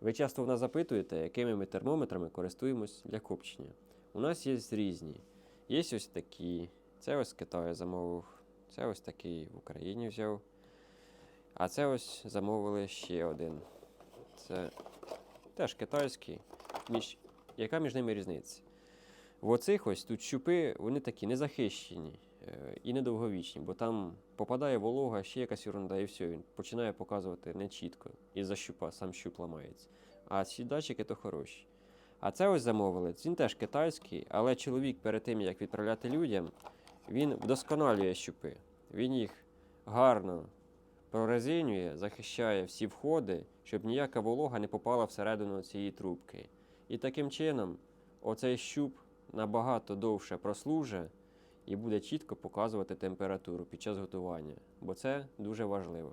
Ви часто в нас запитуєте, якими ми термометрами користуємось для копчення. У нас є різні. Є ось такі. Це ось з Китаю замовив. Це ось такий в Україні взяв. А це ось замовили ще один. Це теж китайський. Між... Яка між ними різниця? В оцих ось тут щупи, вони такі незахищені і недовговічні, бо там попадає волога, ще якась ерунда, і все, він починає показувати нечітко. Із-за щупа, сам щуп ламається. А ці датчики то хороші. А це ось замовили. Він теж китайський, але чоловік перед тим, як відправляти людям, він вдосконалює щупи. Він їх гарно прорезинює, захищає всі входи, щоб ніяка волога не попала всередину цієї трубки. І таким чином оцей щуп набагато довше прослужить і буде чітко показувати температуру під час готування, бо це дуже важливо.